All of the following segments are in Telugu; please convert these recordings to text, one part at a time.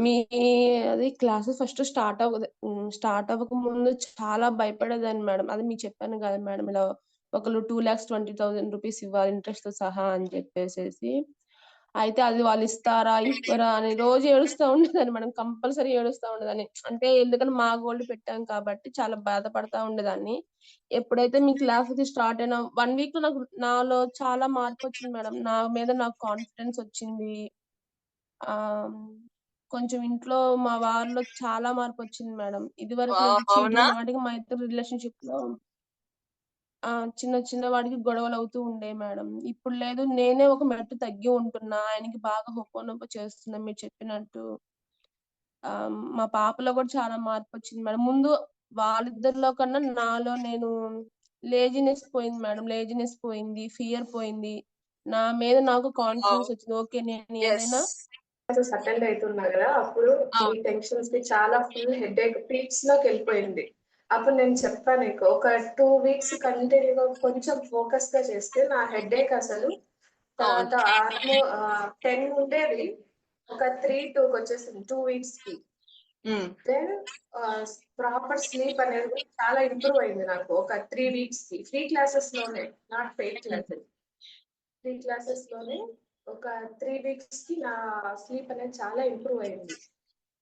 మీ అది క్లాసెస్ ఫస్ట్ స్టార్ట్ అవ్వదు స్టార్ట్ అవ్వక ముందు చాలా భయపడేదాన్ని మేడం. అది మీకు చెప్పాను కదా మేడం ఇలా ఒకళ్ళు two lakhs twenty thousand rupees ఇవ్వాలి ఇంట్రెస్ట్తో సహా అని చెప్పేసేసి. అయితే అది వాళ్ళు ఇస్తారా ఇవ్వరా అని రోజు ఏడుస్తూ ఉండేదాన్ని మేడం. కంపల్సరీ ఏడుస్తూ ఉండేదాన్ని. అంటే ఎందుకంటే మా గోల్డ్ పెట్టాం కాబట్టి చాలా బాధపడతా ఉండేదాన్ని. ఎప్పుడైతే మీ క్లాస్ స్టార్ట్ అయినా వన్ వీక్లో నాకు నాలో చాలా మార్పు వచ్చింది మేడం. నా మీద నాకు కాన్ఫిడెన్స్ వచ్చింది. ఆ కొంచెం ఇంట్లో మా వారిలో చాలా మార్పు వచ్చింది మేడం ఇది వరకు అవునా? వాటికి మా ఇద్దరు రిలేషన్షిప్లో ఆ చిన్న చిన్న వాడికి గొడవలు అవుతూ ఉండే మేడం. ఇప్పుడు లేదు నేనే ఒక మెట్టు తగ్గి ఉంటున్నా ఆయనకి బాగా హొప్పనొప్ప చేస్తున్నా మీరు చెప్పినట్టు. ఆ మా పాపలో కూడా చాలా మార్పు వచ్చింది మేడం. ముందు వాళ్ళిద్దరిలో కన్నా నాలో నేను లేజినెస్ పోయింది మేడం. లేజినెస్ పోయింది ఫియర్ పోయింది. నా మీద నాకు కాన్ఫిడెన్స్ వచ్చింది. ఓకే నేను ఏదైనా క్లాసెస్ అటెండ్ అవుతున్నా కదా అప్పుడు ఈ. టెన్షన్స్కి చాలా ఫుల్ హెడ్ ఏక్ పీక్స్లోకి వెళ్ళిపోయింది. అప్పుడు నేను చెప్పాను నీకు ఒక టూ వీక్స్ కంటిన్యూగా కొంచెం ఫోకస్గా చేస్తే నా హెడ్ ఏక్ అసలు తర్వాత టెన్ ఉండేది. ఒక త్రీ టూ వచ్చేసింది టూ వీక్స్కి. దెన్ ప్రాపర్ స్లీప్ అనేది చాలా ఇంప్రూవ్ అయింది నాకు ఒక త్రీ వీక్స్కి. ఫ్రీ క్లాసెస్లోనే నాట్ పెయిడ్ క్లాసెస్ త్రీ క్లాసెస్లోనే ఒక త్రీ వీక్స్కి నా స్లీప్ అనేది చాలా ఇంప్రూవ్ అయింది.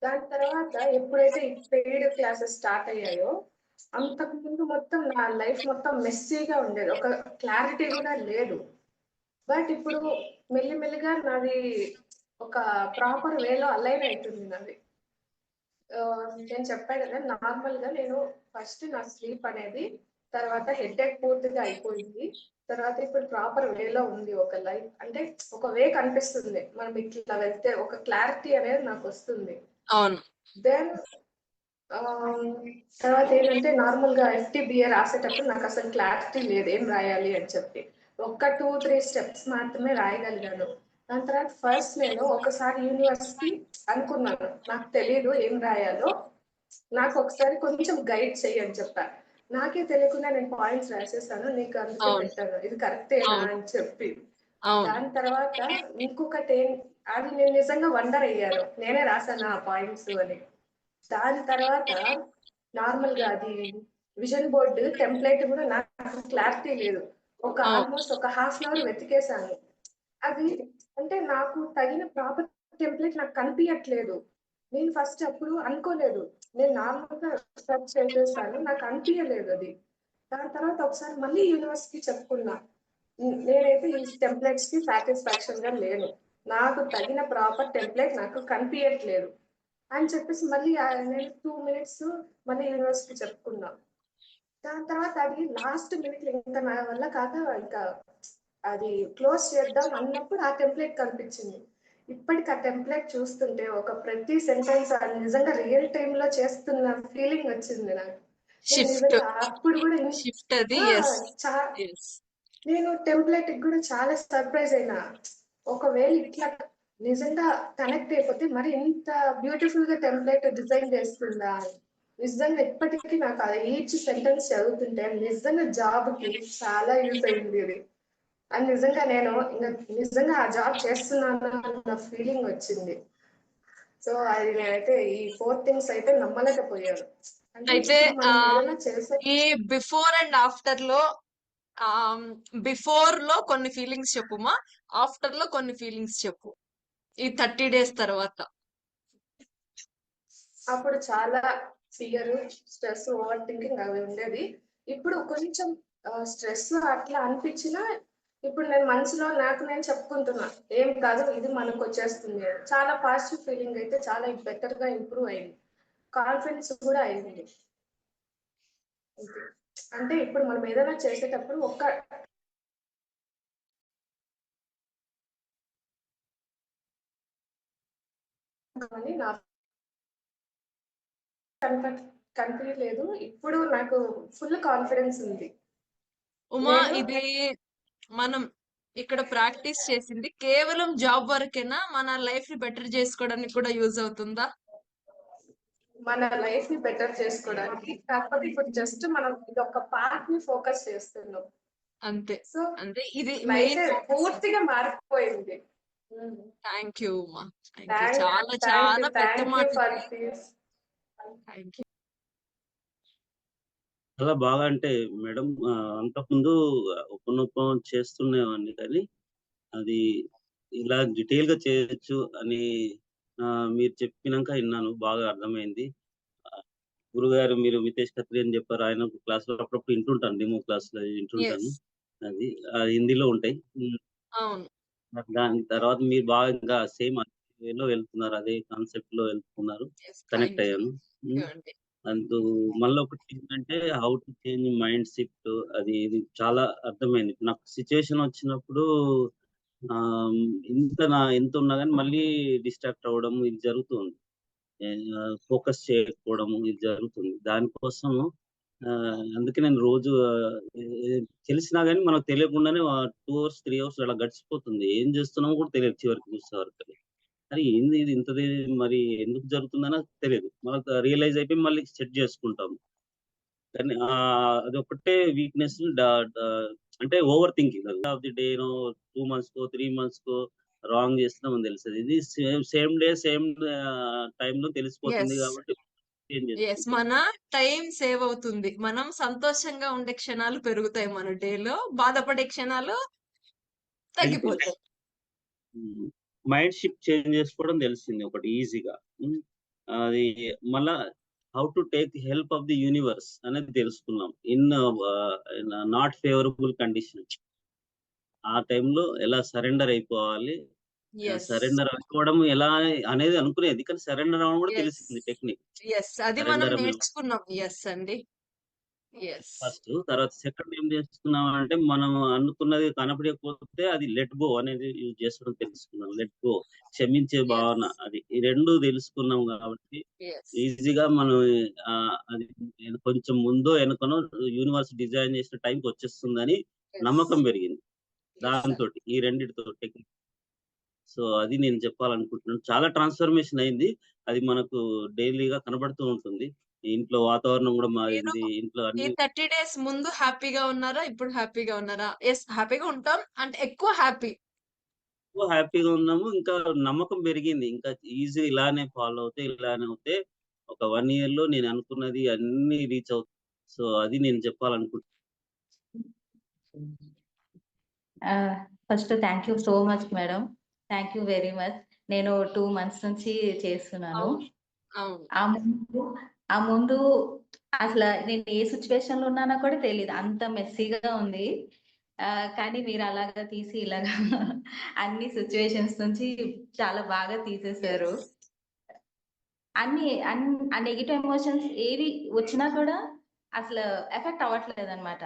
దాని తర్వాత ఎప్పుడైతే ఈ పెయిడ్ క్లాసెస్ స్టార్ట్ అయ్యాయో అంతకు ముందు మొత్తం నా లైఫ్ మొత్తం మెస్సీగా ఉండేది. ఒక క్లారిటీ కూడా లేదు. బట్ ఇప్పుడు మెల్లిమెల్లిగా నాది ఒక ప్రాపర్ వేలో అలైన్ అవుతుంది నాది. నేను చెప్పాను కదా నార్మల్గా నేను ఫస్ట్ నా స్లీప్ అనేది తర్వాత హెడ్ ఏక్ పూర్తిగా అయిపోయింది. తర్వాత ఇప్పుడు ప్రాపర్ వేలో ఉంది ఒక లైఫ్ అంటే ఒక వే కనిపిస్తుంది. మనం ఇట్లా వెళ్తే ఒక క్లారిటీ అనేది నాకు వస్తుంది. అవును. దెన్ తర్వాత ఏంటంటే నార్మల్గా ఎఫ్టీబిఏ రాసేటప్పుడు నాకు అసలు క్లారిటీ లేదు. ఏం రాయాలి అని చెప్పి. ఒక్క టూ త్రీ స్టెప్స్ మాత్రమే రాయగలిగాను. దాని తర్వాత ఫస్ట్ నేను ఒకసారి యూనివర్సిటీ అనుకున్నాను. నాకు తెలియదు ఏం రాయాలో. నాకు ఒకసారి కొంచెం గైడ్ చెయ్యి అని చెప్పాను నాకే తెలియకుండా నేను పాయింట్స్ రాసేసాను నీకు అందుకే. పెట్టాను. ఇది కరెక్టేనా అవును. అని చెప్పి. దాని తర్వాత ఇంకొకటి ఏం- అది నేను నిజంగా వండర్ అయ్యాను. నేనే రాశాను ఆ పాయింట్స్ అని. దాని తర్వాత నార్మల్గా అది విజన్ బోర్డు టెంప్లెట్ కూడా నాకు క్లారిటీ లేదు. ఒక. ఆల్మోస్ట్ ఒక హాఫ్ అన్ అవర్ వెతికేసాను అది అంటే నాకు తగిన ప్రాపర్ టెంప్లెట్ నాకు కనిపించట్లేదు నేను ఫస్ట్ అప్పుడు అనుకోలేదు. నేను నార్మల్గా సెర్చ్ చేసేసాను నాకు అనిపించలేదు అది. దాని తర్వాత ఒకసారి మళ్ళీ యూనివర్సిటీ చెప్పుకున్నా. నేనైతే ఈ టెంప్లెట్స్కి సాటిస్ఫాక్షన్గా లేను. నాకు తగిన ప్రాపర్ టెంప్లెట్ నాకు కనిపించట్లేదు అని చెప్పేసి మళ్ళీ నేను టూ మినిట్స్ మళ్ళీ యూనివర్సిటీ చెప్పుకున్నా. దాని తర్వాత అది లాస్ట్ మినిట్ ఇంకా నా వల్ల కాక ఇంకా అది క్లోజ్ చేద్దాం అన్నప్పుడు ఆ టెంప్లెట్ కనిపించింది. ఇప్పటికి ఆ టెంప్లెట్ చూస్తుంటే ఒక ప్రతి సెంటెన్స్ నిజంగా రియల్ టైమ్లో చేస్తున్న ఫీలింగ్ వచ్చింది నాకు. షిఫ్ట్ అప్పుడు కూడా షిఫ్ట్ అది నేను టెంప్లెట్ కూడా చాలా సర్ప్రైజ్ అయినా. ఒకవేళ ఇట్లా నిజంగా కనెక్ట్ అయిపోతే మరి ఇంత బ్యూటిఫుల్గా టెంప్లెట్ డిజైన్ చేస్తుందా. నిజంగా ఇప్పటికీ నాకు ఈచ్ సెంటెన్స్ చదువుతుంటే నిజంగా జాబ్కి చాలా యూజ్ అయింది ఇది. అని నిజంగా నేను ఇంకా నిజంగా ఆ జాబ్ చేస్తున్నాను అన్న ఫీలింగ్ వచ్చింది. సో అది నేనైతే ఈ ఫోర్ థింగ్స్ అయితే నమ్మలేకపోయాను. అయితే, ఈ బిఫోర్ అండ్ ఆఫ్టర్లో బిఫోర్లో కొన్ని ఫీలింగ్స్ చెప్పుమా? ఆఫ్టర్లో కొన్ని ఫీలింగ్స్ చెప్పు. ఈ థర్టీ డేస్ తర్వాత. అప్పుడు చాలా ఫియర్ స్ట్రెస్ ఓవర్ థింకింగ్ అవి ఉండేది. ఇప్పుడు కొంచెం స్ట్రెస్ అట్లా అనిపించినా ఇప్పుడు నేను మనసులో నాకు నేను చెప్పుకుంటున్నా ఏం కాదు ఇది మనకు వచ్చేస్తుంది. చాలా పాజిటివ్ ఫీలింగ్ అయితే చాలా బెటర్గా ఇంప్రూవ్ అయింది కాన్ఫిడెన్స్ కూడా అయింది. అంటే ఇప్పుడు మనం ఏదైనా చేసేటప్పుడు ఒక్క అని నా కనిపించలేదు ఇప్పుడు నాకు ఫుల్ కాన్ఫిడెన్స్ ఉంది ఉమా ఇది మనం ఇక్కడ ప్రాక్టీస్ చేసింది. కేవలం జాబ్ వరకేనా? మన లైఫ్ని బెటర్ చేసుకోవడానికి కూడా యూజ్ అవుతుందా? మన లైఫ్ని బెటర్ చేసుకోవడానికి. కాకపోతే ఇప్పుడు జస్ట్ మనం ఇది ఒక పార్ట్ని ఫోకస్ చేస్తున్నాం. అంతే. సో అంటే ఇది పూర్తిగా మారిపోయింది. థ్యాంక్ యూ చాలా చాలా పెద్ద మాట. థ్యాంక్ యూ చాలా బాగా అంటే మేడం అంతకుముందు ఉపనూపం చేస్తునేవాడిని కానీ అది ఇలా డీటెయిల్గా చేయొచ్చు అని మీరు చెప్పినాక విన్నాను బాగా అర్థమైంది. గురుగారు మీరు మితేష్ ఖత్రి అని చెప్పారు ఆయన క్లాస్లో అప్పుడప్పుడు వింటుంటాను డెమో క్లాస్లో వింటుంటాను అది హిందీలో ఉంటాయి. దాని తర్వాత మీరు బాగా ఇంకా సేమ్లో వెళ్తున్నారు అదే కాన్సెప్ట్లో వెళ్తున్నారు కనెక్ట్ అయ్యాను. అండి అందు మళ్ళీ ఒకటి ఏంటంటే how to change mindset అది ఇది చాలా అర్థమైంది. నాకు సిచ్యువేషన్ వచ్చినప్పుడు ఆ ఇంత నా ఎంత ఉన్నా కానీ మళ్ళీ డిస్ట్రాక్ట్ అవ్వడం ఇది జరుగుతుంది. ఫోకస్ చేయకపోవడం ఇది జరుగుతుంది. దానికోసం ఆ, అందుకే నేను రోజు తెలిసినా కానీ మనకు తెలియకుండానే టూ అవర్స్ త్రీ అవర్స్ అలా గడిచిపోతుంది. ఏం చేస్తున్నామో కూడా తెలియదు చివరికి చూసే అది ఏంది ఇది ఇంతది మరి ఎందుకు జరుగుతుందనో తెలియదు మనకు రియలైజ్ అయిపోయి మళ్ళీ సెట్ చేసుకుంటాం కానీ అది ఒకటే వీక్నెస్ అంటే overthinking of the day two months co three months కో రాంగ్ చేస్తున్నామని తెలుస్తుంది. ఇది సేమ్ సేమ్ డే సేమ్లో తెలిసిపోతుంది. కాబట్టి. మన టైం సేవ్ అవుతుంది. మనం సంతోషంగా ఉండే క్షణాలు పెరుగుతాయి మన డేలో బాధపడే క్షణాలు తగ్గిపోతాయి. మైండ్ షిఫ్ట్ చేంజ్ చేసుకోవడం తెలిసింది ఒకటి ఈజీగా. అది మళ్ళా how to take help of the universe అనేది తెలుసుకున్నాం. In not favourable condition. ఆ టైంలో ఎలా సరెండర్ అయిపోవాలి సరెండర్ అయిపోవడం ఎలా అనేది అనుకునేది కానీ సరెండర్ అవ్వడం కూడా. తెలిసింది టెక్నిక్. అది మనం. నేర్చుకున్నాం. ఎస్ అండి. ఫస్ట్. తర్వాత సెకండ్ ఏం చేసుకున్నాం అంటే మనం అనుకున్నది కనపడకపోతే అది లెట్ గో అనేది యూజ్ చేసుకోవడం తెలుసుకున్నాం. లెట్ గో క్షమించే భావన అది. ఈ రెండు తెలుసుకున్నాం కాబట్టి ఈజీగా మనం అది కొంచెం ముందో వెనుకనో యూనివర్స్ డిజైన్ చేసిన టైంకి వచ్చేస్తుందని నమ్మకం పెరిగింది. దాంతో ఈ రెండిటితో టెక్నిక్ సో అది నేను చెప్పాలనుకుంటున్నాను. చాలా ట్రాన్స్ఫర్మేషన్ అయింది. అది మనకు డైలీగా కనబడుతూ ఉంటుంది. ఇంట్లో వాతావరణం కూడా మారింది ఇంట్లో ఈ అన్ని థర్టీ డేస్ ముందు హ్యాపీగా ఉన్నారా? ఇప్పుడు హ్యాపీగా ఉన్నారా? ఎస్ హ్యాపీగా ఉంటాం. అంటే ఎక్కువ హ్యాపీ. ఎక్కువ హ్యాపీగా ఉన్నాము. ఇంకా నమ్మకం పెరిగింది. ఇంకా ఈజీ ఇలానే ఫాలో అవుతే ఇలానే అవుతే ఒక వన్ ఇయర్లో నేను అనుకున్నది అన్ని రీచ్ అవుతుంది. సో అది నేను చెప్పాలనుకుంటున్నాను first thank you so much madam. Thank you very much. నేను టూ మంత్స్ నుంచి చేస్తున్నాను. అవును. అవును. ఆ ముందు ఆ ముందు అసలు నేను ఏ సిచ్యువేషన్లో ఉన్నానో కూడా తెలియదు అంత మెస్సీగా ఉంది. కానీ మీరు అలాగా తీసి ఇలాగా అన్ని సిచ్యువేషన్స్ నుంచి చాలా బాగా తీసేశారు అన్ని అన్- ఆ నెగిటివ్ ఎమోషన్స్ ఏవి వచ్చినా కూడా అసలు ఎఫెక్ట్ అవ్వట్లేదు అనమాట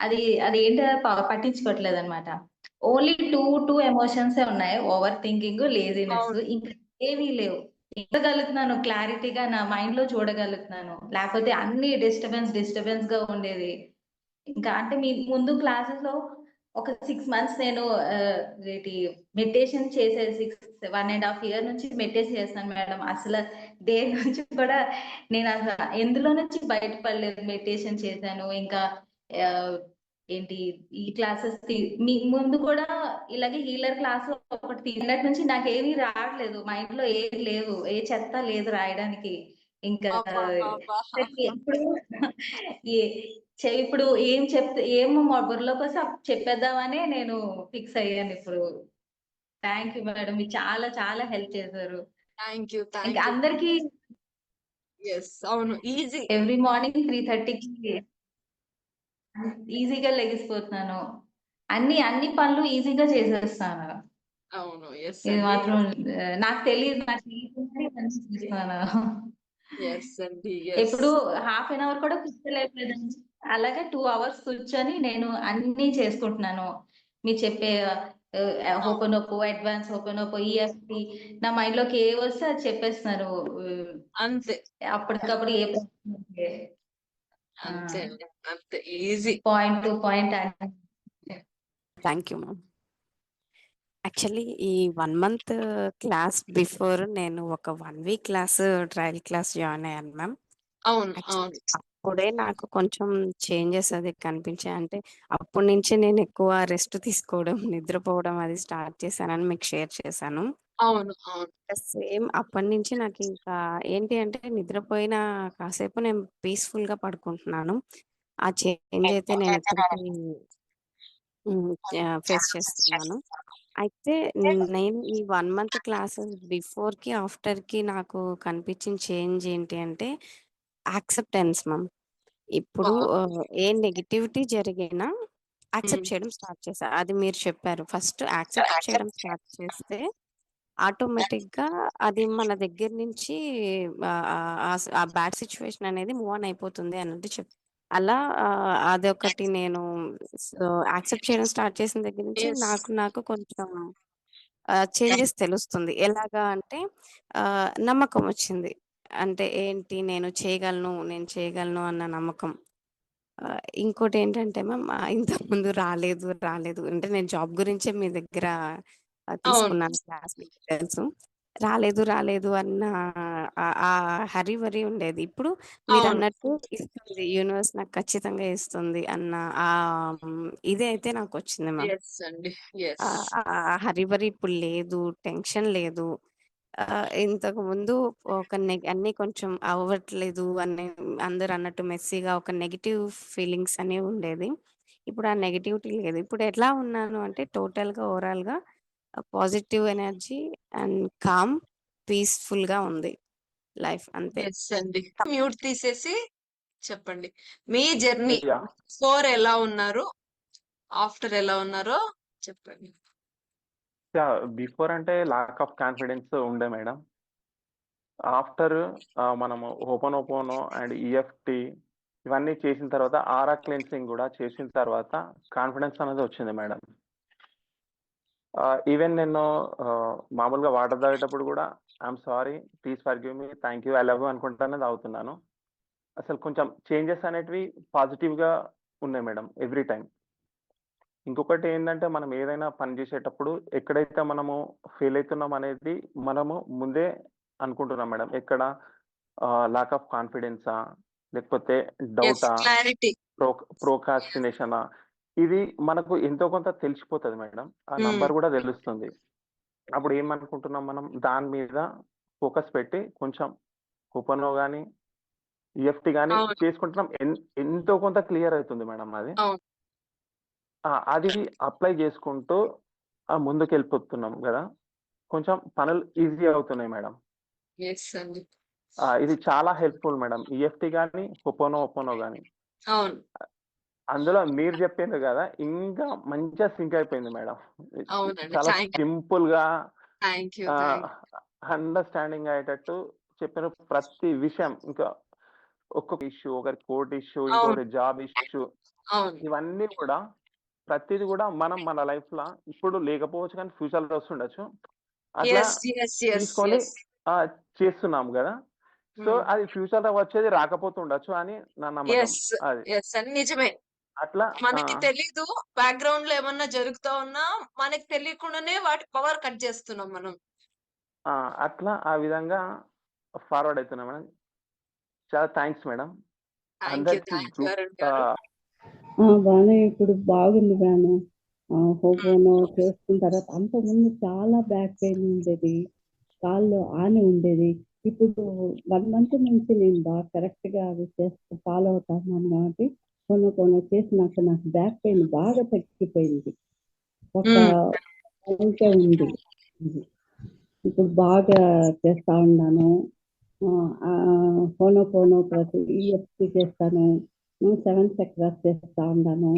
అది అది ఏంటో పట్టించుకోవట్లేదు అనమాట ఓన్లీ టూ టూ ఎమోషన్స్ ఉన్నాయి. Overthinking laziness. ఇంకా ఏవీ లేవు. చూడగలుగుతున్నాను క్లారిటీగా నా మైండ్లో చూడగలుగుతున్నాను. లేకపోతే అన్ని డిస్టర్బెన్స్ డిస్టర్బెన్స్గా ఉండేది. ఇంకా అంటే మీ ముందు క్లాసెస్లో ఒక సిక్స్ మంత్స్ నేను మెడిటేషన్ చేసే six one and half year నుంచి మెడిటేషన్ చేస్తాను మేడం. అసలు దేని నుంచి కూడా నేను అసలు ఎందులో నుంచి బయటపడలేదు మెడిటేషన్ చేశాను. ఇంకా ఏంటి ఈ క్లాసెస్ మీ ముందు కూడా ఇలాగే హీలర్ క్లాస్ ఒకటి తిన్నట్టు నుంచి నాకు ఏమీ రావట్లేదు. మైండ్లో ఏది లేవు. ఏ చెత్త లేదు రాయడానికి. ఇంకా. ఇప్పుడు ఏ- ఇప్పుడు ఏం చెప్తే ఏం మా బుర్రలోకి వస్తే చెప్పేద్దామనే నేను ఫిక్స్ అయ్యాను ఇప్పుడు. థ్యాంక్ యూ మేడం మీరు చాలా చాలా హెల్ప్ చేశారు. థ్యాంక్ యూ అందరికి అవును. ఈజీ ఎవ్రీ మార్నింగ్ త్రీ థర్టీకి ఈజీగా లెగిసిపోతున్నాను. అన్ని అన్ని పనులు ఈజీగా చేసేస్తాను. అవును. ఇది మాత్రం నాకు తెలియదు. నాకు ఇప్పుడు హాఫ్ అన్ అవర్ కూడా కూర్చోలేకపోయాను. అలాగే టూ అవర్స్ కూర్చొని నేను అన్ని చేసుకుంటున్నాను. మీరు చెప్పే open Oppo advance open Oppo EFT నా మైండ్లోకి ఏ వస్తే అది చెప్పేస్తున్నారు. అంతే. అప్పటికప్పుడు ఏ అంతే అండి. అంతే. Easy. Point to point thank you ma'am. Actually ఈ వన్ మంత్ క్లాస్ బిఫోర్ నేను ఒక one week class trial class join అయ్యాను మ్యామ్. అవును అవును. అప్పుడే నాకు కొంచెం చేంజెస్ అది కనిపించాయి. అంటే అప్పటి నుంచే నేను ఎక్కువ రెస్ట్ తీసుకోవడం, నిద్రపోవడం అది స్టార్ట్ చేశానని మీకు షేర్ చేశాను. అవును. అవును. సేమ్ అప్పటినుంచి నాకింకా ఏంటి అంటే నిద్రపోయిన కాసేపు నేను పీస్‌ఫుల్‌గా పడుకుంటున్నాను. ఆ చేంజ్ అయితే నేను ఇప్పటికి హ్మ్. ఆహ్, ఫేస్ చేస్తున్నాను. అయితే నేను ఈ 1 మంత్ క్లాసెస్ బిఫోర్‌కి, ఆఫ్టర్‌కి నాకు కనిపించిన చేంజ్ ఏంటి అంటే యాక్సెప్టెన్స్ మ్యామ్. ఇప్పుడు ఆహ్, ఏ నెగటివిటీ జరిగినా యాక్సెప్ట్ హ్మ్. చేయడం స్టార్ట్ చేశా. అది మీరు చెప్పారు. ఫస్ట్ యాక్సెప్ట్ చేయడం స్టార్ట్ చేస్తే ఆటోమేటిక్‌గా అది మన దగ్గర నుంచి ah, ah, ah bad situation అనేది మూవ్ ఆన్ అయిపోతుంది అన్నట్టు చెప్ అలా ఆహ్, అదొకటి నేను సో, యాక్సెప్ట్ చేయడం స్టార్ట్ చేసిన దగ్గర నుంచి యెస్. నాకు నాకు కొంచెం ఆహ్, చేంజెస్ తెలుస్తుంది. ఎలాగా అంటే ఆహ్, నమ్మకం వచ్చింది. అంటే ఏంటి నేను చేయగలను, నేను చేయగలను అన్న నమ్మకం. ఆహ్, ఇంకోటేంటంటే మ్యామ్ ఇంతకుముందు రాలేదు, రాలేదు అంటే నేను జాబ్ గురించే మీ దగ్గర. తీసుకున్నాను క్లాస్ తెలుసు. రాలేదు, రాలేదు అన్న ఆ హరీ బరీ ఉండేది. ఇప్పుడు అవును. మీరన్నట్టు ఇస్తుంది. యూనివర్స్ నాకు ఖచ్చితంగా ఇస్తుంది అన్న ఆహ్, హ్మ్, ఇదైతే నాకొచ్చింది మ్యామ్. యెస్ అండి. యెస్. ఆహ్, ఆ హరీ బరీ ఇప్పుడు లేదు. టెన్షన్ లేదు. ఆహ్, ఇంతకుముందు ఒక నెగ్ అన్నీ కొంచెం అవ్వట్లేదు అని అందరూ అన్నట్టు మెస్సీగా ఒక నెగెటివ్ ఫీలింగ్స్ అనేవి ఉండేది. ఇప్పుడు ఆ నెగటివిటీ లేదు. ఇప్పుడు ఎట్లా ఉన్నాను అంటే టోటల్‌గా ఓవరాల్‌గా ఆహ్, పాజిటివ్ ఎనర్జీ అండ్ కామ్, పీస్‌ఫుల్‌గా ఉంది లైఫ్ అంతే. యెస్ అండి. మ్యూట్ తీసేసి చెప్పండి. మీ జర్నీ యాహ్! బిఫోర్ ఎలా ఉన్నారు? ఆఫ్టర్ ఎలా ఉన్నారో చెప్పండి. యా బిఫోర్ అంటే లాక్ ఆఫ్ కాన్ఫిడెన్స్ ఉండే మేడం. ఆఫ్టర్ ఆహ్, మనము హోపోనోపోనో అండ్ ఈఎఫ్‌టి ఇవన్నీ చేసిన తర్వాత ఆరా క్లెన్సింగ్ గూడా చేసిన తర్వాత కాన్ఫిడెన్స్ అనేది వచ్చింది మేడం. ఈవెన్ నేను ఆహ్, మామూలుగా వాటర్ తాగేటప్పుడు గూడా I am sorry, please forgive me, thank you, I love you అనుకుంటానే తాగుతున్నాను. అసలు కొంచెం చేంజెస్ అనేటివి పాజిటివ్‌గా ఉన్నాయి మేడం ఎవ్రీ టైమ్. ఇంకొకటి ఏందంటే మనం ఏదైనా పని చేసేటప్పుడు ఎక్కడైతే మనము ఫెయిల్ అయితున్నాం అనేది మనము ముందే అనుకుంటున్నాం మేడం. ఎక్కడ లాక్ ఆఫ్ కాన్ఫిడెన్సా? లేకపోతే. డౌటా? ప్రోక్ ప్రోకాస్టినేషనా? ఇది మనకు ఎంతో కొంత తెలిసిపోతది మేడం. ఆ హ్మ్. నంబర్ గూడా తెలుస్తుంది. అప్పుడు ఏమనుకుంటున్నాం మనం దాని మీద ఫోకస్ పెట్టి కొంచెం హోపోనో గాని, ఈఎఫ్‌టి గాని అవును. చేసుకుంటున్నాం. ఎంతో కొంత క్లియర్ అయితుంది మేడం అది. అది అప్లై చేసుకుంటూ ఆహ్, ముందుకెళ్ళిపోతున్నాం గదా! కొంచెం పనులు ఈజీ అవుతున్నాయి మేడం. ఇది చాలా హెల్ప్‌ఫుల్ మేడం. ఈఎఫ్‌టి గాని, హోపోనో హోపోనో గాని. అవును. అందులో మీరు చెప్పిండ్రు గదా! ఇంకా మంచిగా సింక్ అయిపోయింది మేడం. చాలా. ఆహ్, థాంక్ అండర్‌స్టాండింగ్ అయ్యేటట్టు చెప్పిన ప్రతి విషయం ఇంకా ఒక్కొక్క ఇష్యూ, ఒకరికి కోర్ట్ ఇష్యూ. ఇంకొకటి జాబ్ ఇష్యూ. ఇవన్నీ కూడా ప్రతీది గూడా మనం మన లైఫ్‌ల ఇప్పుడు లేకపోవచ్చు కానీ ఫ్యూచర్‌లో వస్తుండొచ్చు. అట్లా. తీసుకొని చేస్తున్నాం గదా! సో. అది ఫ్యూచర్‌లో వచ్చేది రాకపోతుండొచ్చు అని నా నమ్మకం. నిజమే. అట్లా! మనకి తెలీదు. బ్యాక్‌గ్రౌండ్‌లో ఏమన్నా జరుగుతా ఉన్నా మనకి తెలియకుండానే వాటి పవర్ కట్ చేస్తున్నాం మనం. ఆ! అట్లా ఆ విధంగా ఫార్వర్డ్ అయితున్నా మేడం. చాలా థాంక్స్ మేడం. అందరికి బానే ఇప్పుడు బాగుంది బాను. ఆహ్, హ్మ్. హోపోనో చేసుకున్న తర్వాత అంతకుముందు చాలా బ్యాక్ పెయిన్ ఉండేది. కాళ్ళు ఆని ఉండేది. ఇప్పుడు 1 మంత్ నుంచి నేను బాగా కరెక్ట్‌గా అవి చేస్తూ ఫాలో అవుతున్నాను కాబట్టి హోనోపోనో చేసినాక నాకు బ్యాక్ పెయిన్ బాగా తగ్గిపోయింది. ఒక ఉంది. ఇప్పుడు బాగా చేస్తా ఉన్నాను. ఆహ్, హోనోపోనో ప్రతి ఈఎఫ్‌టి చేస్తాను. హ్మ్. 7 చక్రాస్ చేస్తా ఉన్నాను.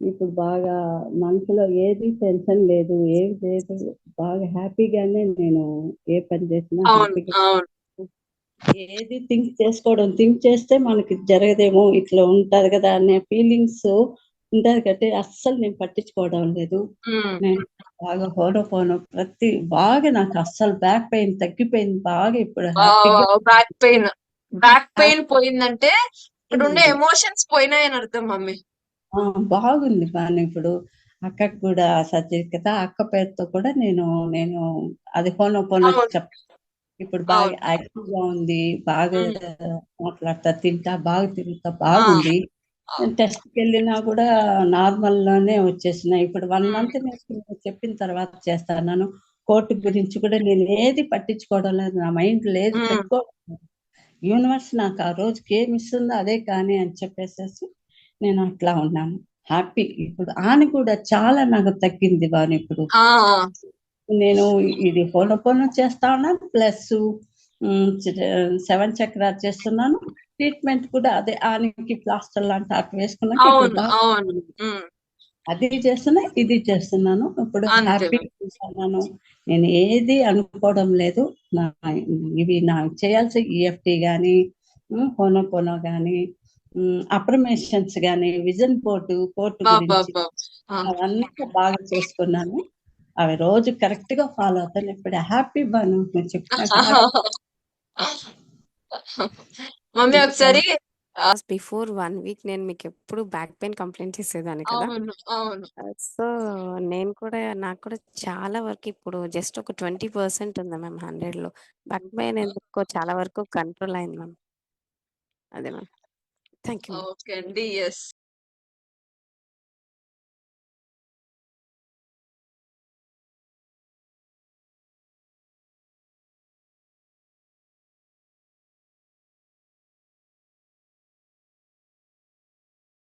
ఇప్పుడు బాగా మనసులో ఏది టెన్షన్ లేదు. ఏది లేదు. బాగా హ్యాపీగానే నేను ఏ పని చేసినా. ఏది థింక్ చేసుకోవడం. థింక్ చేస్తే మనకి జరగదేమో ఇట్లా ఉంటది కదా! అనే ఫీలింగ్స్ ఉంటది కాబట్టి అస్సలు నేను పట్టించుకోవడం లేదు. నేను బాగా హోనోపోనో ప్రతి బాగా నాకు అస్సలు బ్యాక్ పెయిన్ తగ్గిపోయింది. బాగా ఇప్పుడు! Back pain. బ్యాక్ పెయిన్ పోయిందంటే ఉంది. ఎమోషన్స్ పోయినాయని అర్థం మమ్మీ. బాగుంది బాను ఇప్పుడు. అక్కకి కూడా సర్జరీ కదా! అక్క పేరుతో కూడా నేను నేను అది హోనోపోనో అవును. చెప్ ఇప్పుడు బాగా యాక్టివ్గా ఉంది బాగా మాట్లాడతా తింటా బాగా తిరుగుతా ఆ, బాగుంది టెస్ట్కి వెళ్ళినా కూడా నార్మల్లోనే వచ్చేసిన. ఇప్పుడు వన్ మంత్ నేను చెప్పిన తర్వాత చేస్తాను. కోర్టు గురించి కూడా నేను ఏది పట్టించుకోవడం లేదు. నా మైండ్ లేదు పెట్టుకోవడం యూనివర్స్ నాకు ఆ రోజుకి ఏమి ఇస్తుందో అదే కానీ అని చెప్పేసేసి నేను అట్లా ఉన్నాను. హ్యాపీ ఇప్పుడు ఆని కూడా చాలా నాకు తగ్గింది బాను ఇప్పుడు. నేను ఇది హోనోపోనో చేస్తా ఉన్నాను ప్లస్ సెవెన్ చక్ర చేస్తున్నాను. ట్రీట్మెంట్ కూడా అదే ఆనికి ప్లాస్టర్ లాంటి అటు వేసుకున్నాక అది చేస్తున్నా ఇది చేస్తున్నాను. ఇప్పుడు అంతే హ్యాపీ ఉన్నాను నేను ఏది అనుకోవడం లేదు. నా ఇవి నా చేయాల్సి ఈఎఫ్టీ కానీ హోనోపోనో కానీ అప్రమేషన్స్ కానీ విజన్ పోర్టు కోర్టు అవన్నీ బాగా చేసుకున్నాను అవి రోజు కరెక్ట్గా ఫాలో అవుతాను. ఇప్పుడు హ్యాపీ బాను చెప్పినట్టు మమ్మీ ఒకసారి ఆ, బిఫోర్ వన్ వీక్ నేను మీకు ఎప్పుడు బ్యాక్ పెయిన్ కంప్లైంట్ ఇచ్చేదాన్ని కదా? అవును అవును. సో నేను కూడా నాకు కూడా చాలా వరకు ఇప్పుడు జస్ట్ ఒక ట్వంటీ పర్సెంట్ ఉంది మ్యామ్ హండ్రెడ్లో. బ్యాక్ పెయిన్ ఎందుకో చాలా వరకు కంట్రోల్ అయింది మ్యామ్ అదే మ్యామ్ థ్యాంక్ యూ ఓకే అండి. ఎస్